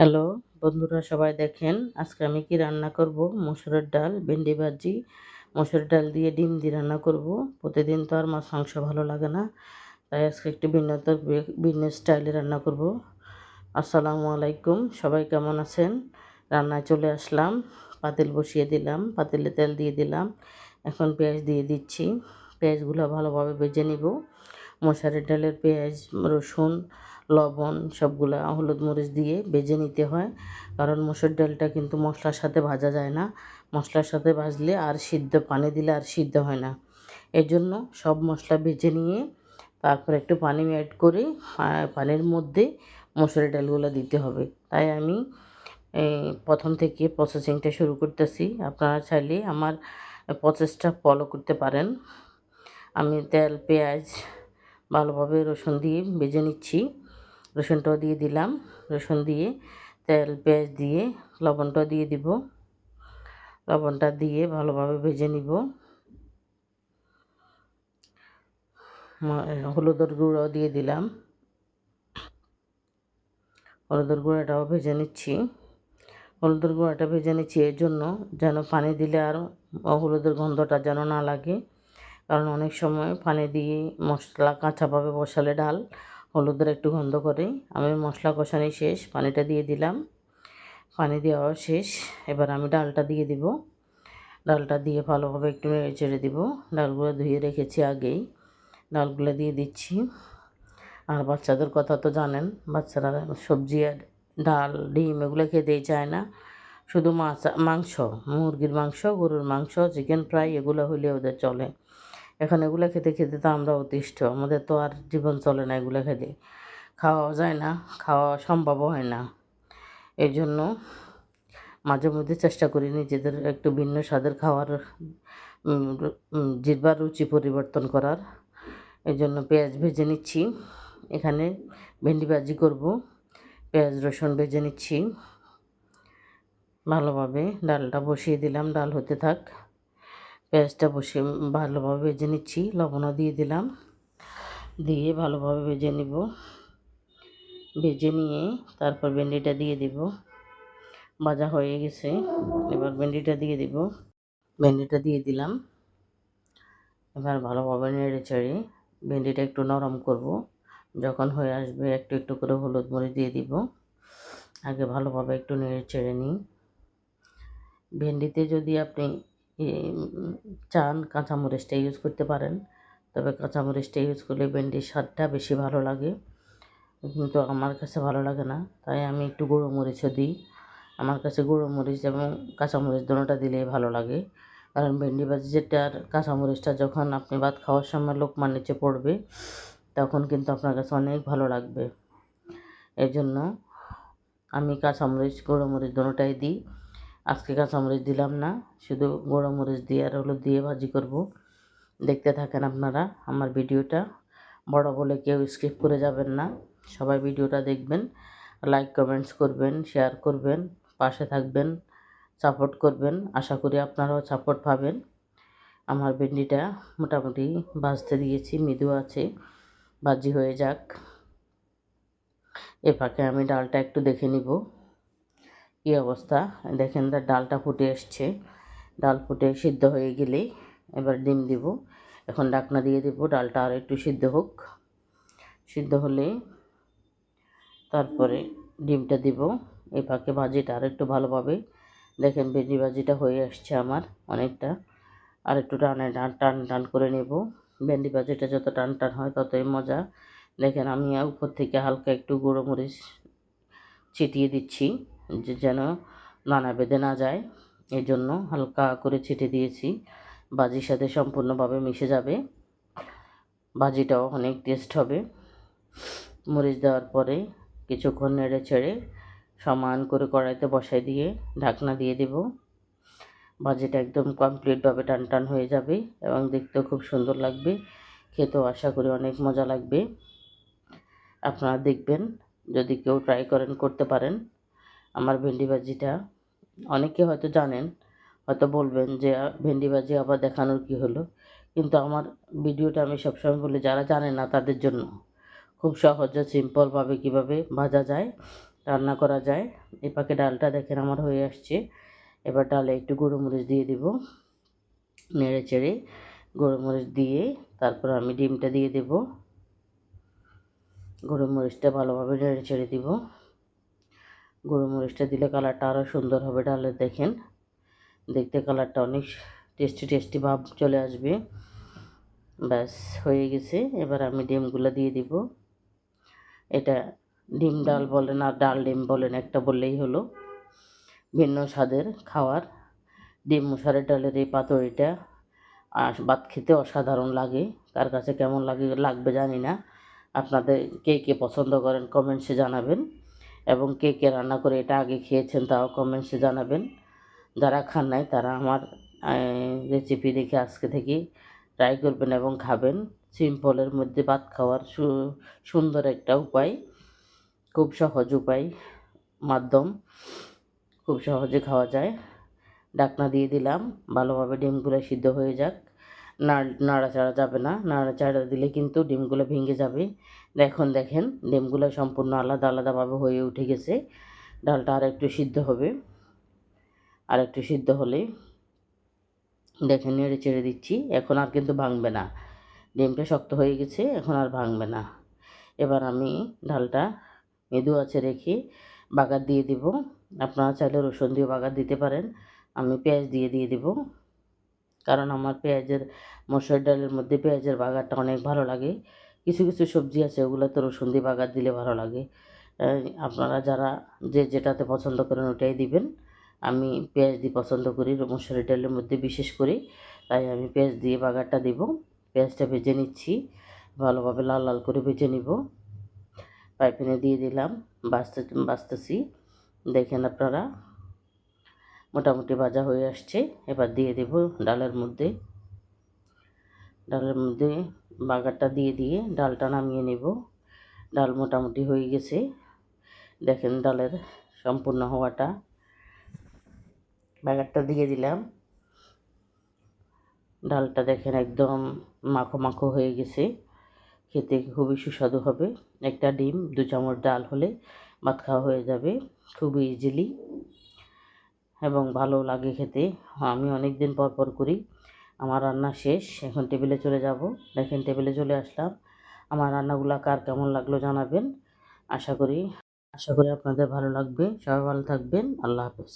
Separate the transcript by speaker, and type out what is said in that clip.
Speaker 1: Hello, বন্ধুরা সবাই দেখেন, আজকে আমি কি রান্না করব? মসুরের ডাল, ভেন্ডি ভাজি। মসুরের ডাল দিয়ে ডিম দিয়ে রান্না করব। প্রতিদিন তো আর মাছ, মাংস ভালো লাগে না। তাই আজকে একটু ভিন্নতর ভিন্ন স্টাইলে রান্না করব। আসসালামু আলাইকুম, সবাই কেমন আছেন? রান্নায় চলে আসলাম। পাতিল বসিয়ে দিলাম, পাতিলে তেল দিয়ে দিলাম। এখন পেঁয়াজ দিয়ে দিচ্ছি। পেঁয়াজগুলো ভালোভাবে ভেজে নিব। মশারের ডালের পেঁয়াজ, রসুন লবণ সবগুলা হলুদ মরিচ দিয়ে ভেজে নিতে হয়। কারণ মসুর ডালটা কিন্তু মশলার সাথে ভাজা যায় না। মশলার সাথে ভাজলে আর সিদ্ধ, পানি দিলে আর সিদ্ধ হয় না। এর জন্য সব মশলা ভেজে নিয়ে তারপর একটু পানি অ্যাড করে পানির মধ্যে মসুরের ডালগুলো দিতে হবে। তাই আমি প্রথম থেকে প্রসেসিংটা শুরু করতেছি। আপনারা চাইলে আমার প্রসেসটা ফলো করতে পারেন। আমি তেল, পেঁয়াজ ভালোভাবে রসুন দিয়ে ভেজে নিচ্ছি। রসুনটাও দিয়ে দিলাম। রসুন দিয়ে তেল, পেঁয়াজ দিয়ে লবণটাও দিয়ে দিব। লবণটা দিয়ে ভালোভাবে ভেজে নিব। হলুদের গুঁড়াও দিয়ে দিলাম। হলুদের গুঁড়াটাও ভেজে নিচ্ছি। হলুদের গুঁড়াটা ভেজে নিচ্ছি এর জন্য যেন পানি দিলে আর হলুদের গন্ধটা যেন না লাগে। কারণ অনেক সময় পানি দিয়ে মশলা কাঁচাভাবে বসালে ডাল হলুদের একটু গন্ধ করে আমি মশলা কষানি শেষ, পানিটা দিয়ে দিলাম। পানি দেওয়া শেষ। এবার আমি ডালটা দিয়ে দিব। ডালটা দিয়ে ভালোভাবে একটু নেড়ে চেড়ে দিব। ডালগুলো ধুয়ে রেখেছি আগেই। ডালগুলো দিয়ে দিচ্ছি। আর বাচ্চাদের কথা তো জানেন, বাচ্চারা সবজি আর ডাল, ডিম এগুলো খেতেই চায় না। শুধু মাছ, মাংস, মুরগির মাংস, গরুর মাংস, চিকেন ফ্রাই এগুলো হলে ওদের চলে। এখন এগুলো খেতে খেতে তো আমরা অতিষ্ঠ। আমাদের তো আর জীবন চলে না এগুলো খেতে। খাওয়াও যায় না, খাওয়া সম্ভবও হয় না। এই জন্য মাঝে মধ্যে চেষ্টা করি নিজেদের একটু ভিন্ন স্বাদের খাওয়ার জিরবার রুচি পরিবর্তন করার। এই জন্য পেঁয়াজ ভেজে নিচ্ছি। এখানে ভেন্ডি ভাজি করব। পেঁয়াজ, রসুন ভেজে নিচ্ছি। ভালোভাবে ডালটা বসিয়ে দিলাম, ডাল হতে থাক। পেঁয়াজটা বসে ভালোভাবে ভেজে নিচ্ছি। লবণও দিয়ে দিলাম। দিয়ে ভালোভাবে ভেজে নিব। ভেজে নিয়ে তারপর ভেন্ডিটা দিয়ে দিব। ভাজা হয়ে গেছে। এবার ভেন্ডিটা দিয়ে দিব। ভেন্ডিটা দিয়ে দিলাম। এবার ভালোভাবে নেড়ে চেড়ে ভেন্ডিটা একটু নরম করব। যখন হয়ে আসবে একটু একটু করে হলুদ মরিচ দিয়ে দিব। আগে ভালোভাবে একটু নেড়ে চেড়ে নিই। ভেন্ডিতে যদি আপনি চান কাঁচামরিচটা ইউজ করতে পারেন। তবে কাঁচামরিচটা ইউজ করলে ভেন্ডির স্বাদটা বেশি ভালো লাগে। কিন্তু আমার কাছে ভালো লাগে না, তাই আমি একটু গুঁড়ো মরিচও দিই। আমার কাছে গুঁড়ো মরিচ এবং কাঁচামরিচ দুটোটা দিলেই ভালো লাগে। কারণ ভেন্ডি ভাজি যেটার কাঁচামরিচটা যখন আপনি ভাত খাওয়ার সময় লোকমান নিচে পড়বে, তখন কিন্তু আপনার কাছে অনেক ভালো লাগবে। এই জন্য আমি কাঁচামরিচ, গুঁড়ো মরিচ দুটোটাই দিই। আজকে কাঁচামরিচ দিলাম না, শুধু গুঁড়ো মরিচ দিয়ে আর হলুদ দিয়ে ভাজি করব। দেখতে থাকেন আপনারা আমার ভিডিওটা। বড় বলে কেউ স্কিপ করে যাবেন না। সবাই ভিডিওটা দেখবেন লাইক কমেন্টস করবেন শেয়ার করবেন, পাশে থাকবেন সাপোর্ট করবেন। আশা করি আপনারাও সাপোর্ট পাবেন। আমার ভেন্ডিটা মোটামুটি ভাজতে দিয়েছি, মৃদু আছে, ভাজি হয়ে যাক। এ ফাঁকে আমি ডালটা একটু দেখে নিব। কী অবস্থা? দেখেন তার ডালটা ফুটে এসছে। ডাল ফুটে সিদ্ধ হয়ে গেলেই এবার ডিম দিব। এখন ডাকনা দিয়ে দেবো, ডালটা আর একটু সিদ্ধ হোক। সিদ্ধ হলে তারপরে ডিমটা দিব। এই ফাঁকে ভাজিটা আর একটু ভালোভাবে দেখেন ভেন্ডি ভাজিটা হয়ে আসছে আমার অনেকটা। আর একটু টানে টান টান টান করে নেব। ভেন্ডি ভাজিটা যত টান টান হয় ততই মজা। দেখেন আমি উপর থেকে হালকা একটু গুঁড়ো মরিচ ছিটিয়ে দিচ্ছি। যে যেন নানা বেঁধে না যায়। এই জন্য হালকা করে ছিটে দিয়েছি। বাজির সাথে সম্পূর্ণভাবে মিশে যাবে। বাজিটাও অনেক টেস্ট হবে। মরিচ দেওয়ার পরে কিছুক্ষণ নেড়ে ছেড়ে সমান করে কড়াইতে বসাই দিয়ে ঢাকনা দিয়ে দেব। বাজিটা একদম কমপ্লিটভাবে টান টান হয়ে যাবে এবং দেখতেও খুব সুন্দর লাগবে। খেতেও আশা করি অনেক মজা লাগবে। আপনারা দেখবেন যদি কেউ ট্রাই করেন, করতে পারেন। আমার ভেন্ডি ভাজিটা অনেকে হয়তো জানেন, হয়তো বলবেন যে ভেন্ডি ভাজি আবার দেখানোর কি হলো? কিন্তু আমার ভিডিওটা আমি সবসময় বলি, যারা জানে না তাদের জন্য। খুব সহজে সিম্পলভাবে কীভাবে ভাজা যায়, রান্না করা যায়। এই পাকে ডালটা দেখেন আমার হয়ে আসছে। এবার ডালে একটু গুঁড়ো মরিচ দিয়ে দিব। নেড়ে চেড়ে গুঁড়ো মরিচ দিয়ে তারপর আমি ডিমটা দিয়ে দেব। গুঁড়ো মরিচটা ভালোভাবে নেড়ে চেড়ে দিব। গুঁড়ো মরিচটা দিলে কালারটা আরও সুন্দর হবে ডালে দেখেন। দেখতে কালারটা অনেক টেস্টি টেস্টি ভাব চলে আসবে। ব্যাস, হয়ে গেছে। এবার আমি ডিমগুলো দিয়ে দিব। এটা ডিম ডাল বলেন আর ডাল ডিম বলেন একটা বললেই হলো। ভিন্ন স্বাদের খাওয়ার। ডিম মশারের ডালের এই পাতুরিটা ভাত খেতে অসাধারণ লাগে। কার কাছে কেমন লাগে, লাগবে জানি না। আপনাদের কে কে পছন্দ করেন কমেন্টসে জানাবেন। এবং কে কে রান্না করে এটা আগে খেয়েছেন তাও কমেন্টসে জানাবেন। যারা খান নাই তারা আমার রেসিপি দেখে আজকে থেকে ট্রাই করবেন এবং খাবেন। সিম্পলের মধ্যে ভাত খাওয়ার সুন্দর একটা উপায়, খুব সহজ উপায়, মাধ্যম, খুব সহজে খাওয়া যায়। ডাকনা দিয়ে দিলাম, ভালোভাবে ডিমগুলো সিদ্ধ হয়ে যাক। নাড়াচাড়া যাবে না। নাড়াচাড়া দিলে কিন্তু ডিমগুলো ভেঙে যাবে। এখন দেখেন, ডিমগুলো সম্পূর্ণ আলাদা, আলাদাভাবে হয়ে উঠে গেছে। ডালটা আর একটু সিদ্ধ হবে। আর একটু সিদ্ধ হলে দেখেন, নেড়ে চেড়ে দিচ্ছি। এখন আর কিন্তু ভাঙবে না। ডিমটা শক্ত হয়ে গেছে, এখন আর ভাঙবে না। এবার আমি ডালটা মৃদু আছে রেখে বাগার দিয়ে দিব। আপনারা চাইলে রসুন দিয়ে বাগার দিতে পারেন। আমি পেঁয়াজ দিয়ে দিয়ে দিব। কারণ আমার পেঁয়াজের, মসুর ডালের মধ্যে পেঁয়াজের বাগারটা অনেক ভালো লাগে। কিছু কিছু সবজি আছে ওগুলো তো রসুন দিয়ে বাগার দিলে ভালো লাগে। আপনারা যারা যে যেটাতে পছন্দ করেন ওটাই দিবেন। আমি পেঁয়াজ দিয়ে পছন্দ করি, মসুরি ডালের মধ্যে বিশেষ করে। তাই আমি পেঁয়াজ দিয়ে বাগারটা দিব। পেঁয়াজটা ভেজে নিচ্ছি। ভালোভাবে লাল লাল করে ভেজে নিব। পাইপিনে দিয়ে দিলাম। বাঁচতে, বাঁচতেছি। দেখেন আপনারা। মোটামুটি ভাজা হয়ে আসছে। এবার দিয়ে দেব ডালের মধ্যে। ডালের মধ্যে বাগারটা দিয়ে দিয়ে ডালটা নামিয়ে নেব। ডাল মোটামুটি হয়ে গেছে। দেখেন ডালের সম্পূর্ণ হওয়াটা। বাগারটা দিয়ে দিলাম। ডালটা দেখেন একদম মাখো মাখো হয়ে গেছে। খেতে খুবই সুস্বাদু হবে। একটা ডিম, দু চামচ ডাল হলে ভাত খাওয়া হয়ে যাবে। খুবই ইজিলি এবং ভালো লাগে খেতে। আমি অনেক দিন পর পর করি। আমার রান্না শেষ। এখন টেবিলে চলে যাব। দেখেন টেবিলে চলে আসলাম। আমার রান্নাগুলো কার কেমন লাগল জানাবেন। আশা করি আশা করি আপনাদের ভালো লাগবে। সবাই ভালো থাকবেন। আল্লাহ হাফেজ।